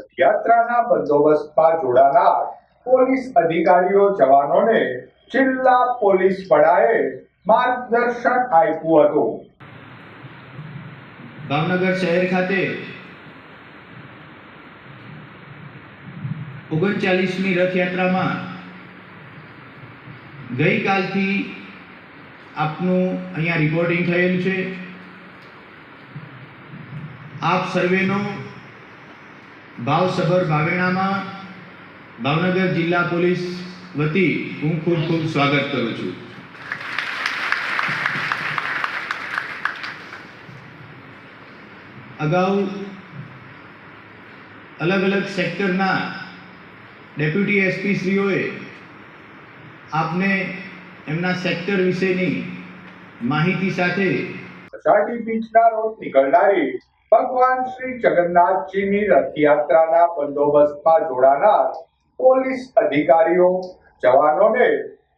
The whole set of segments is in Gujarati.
રથયાત્રાના બંદોબસ્તમાં જોડાનાર પોલીસ અધિકારીઓ, જવાનોને જિલ્લા પોલીસ વડાએ માર્ગદર્શન આપ્યું હતું. ભાવનગર શહેર ખાતે ઓગણચાલીસમી રથયાત્રામાં ગઈકાલથી આપનું અહીંયા રિપોર્ટિંગ થયેલ છે. આપ સર્વેનો ભાવસભર ભાવેણામાં ભાવનગર જિલ્લા પોલીસ વતી હું ખૂબ ખૂબ સ્વાગત કરું છું. અગાઉ અલગ અલગ સેક્ટરના ડેપ્યુટી એસપી શ્રીઓએ આપને એમના સેક્ટર વિશેની માહિતી સાથે અષાઢી બીચના રોડ નીકળનારી ભગવાન શ્રી જગન્નાથજીની રથયાત્રાના બંદોબસ્તમાં જોડાનાર પોલીસ અધિકારીઓ, જવાનોને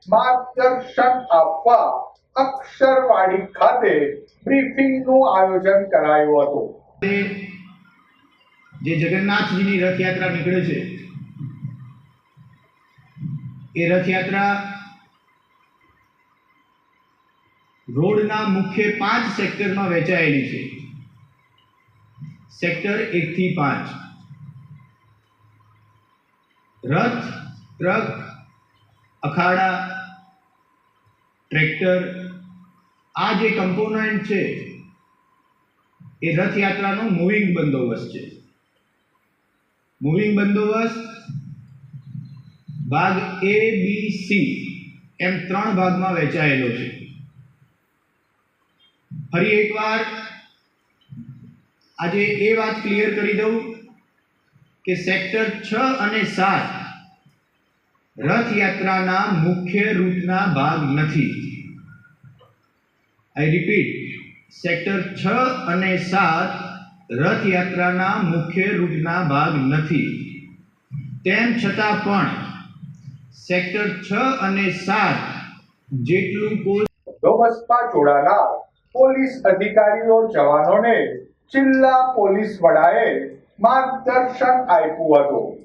માર્ગદર્શન આપવા અક્ષરવાડી ખાતે બ્રીફિંગનું આયોજન કરાયું હતું. જે જે જગન્નાથજીની રથયાત્રા નીકળે છે, એ રથયાત્રા રોડના મુખ્ય પાંચ સેક્ટરમાં વહેંચાયેલી છે. સેક્ટર એક થી પાંચ. રથ, ટ્રક, અખાડા, ટ્રેક્ટર, આ જે કમ્પોનન્ટ છે, એ રથયાત્રાનો મૂવિંગ બંદોબસ્ત છે. મૂવિંગ બંદોબસ્ત ભાગ એ બી સી એમ ત્રણ ભાગમાં વહેંચાયેલો છે. ફરી એકવાર આજે એ વાત ક્લિયર કરી દઉં કે સેક્ટર છ અને સાત રથયાત્રાના મુખ્ય રૂટના ભાગ નથી. આઈ રિપીટ સેક્ટર છ અને સાત રથયાત્રાના મુખ્ય રૂટના ભાગ નથી. તેમ છતાં પણ સેક્ટર છ અને સાત જેટલું કોઈ બંદોબસ્તમાં જોડાનાર પોલીસ અધિકારીઓ જવાનોને જિલ્લા પોલીસ વડાએ માર્ગદર્શન આપ્યું હતું.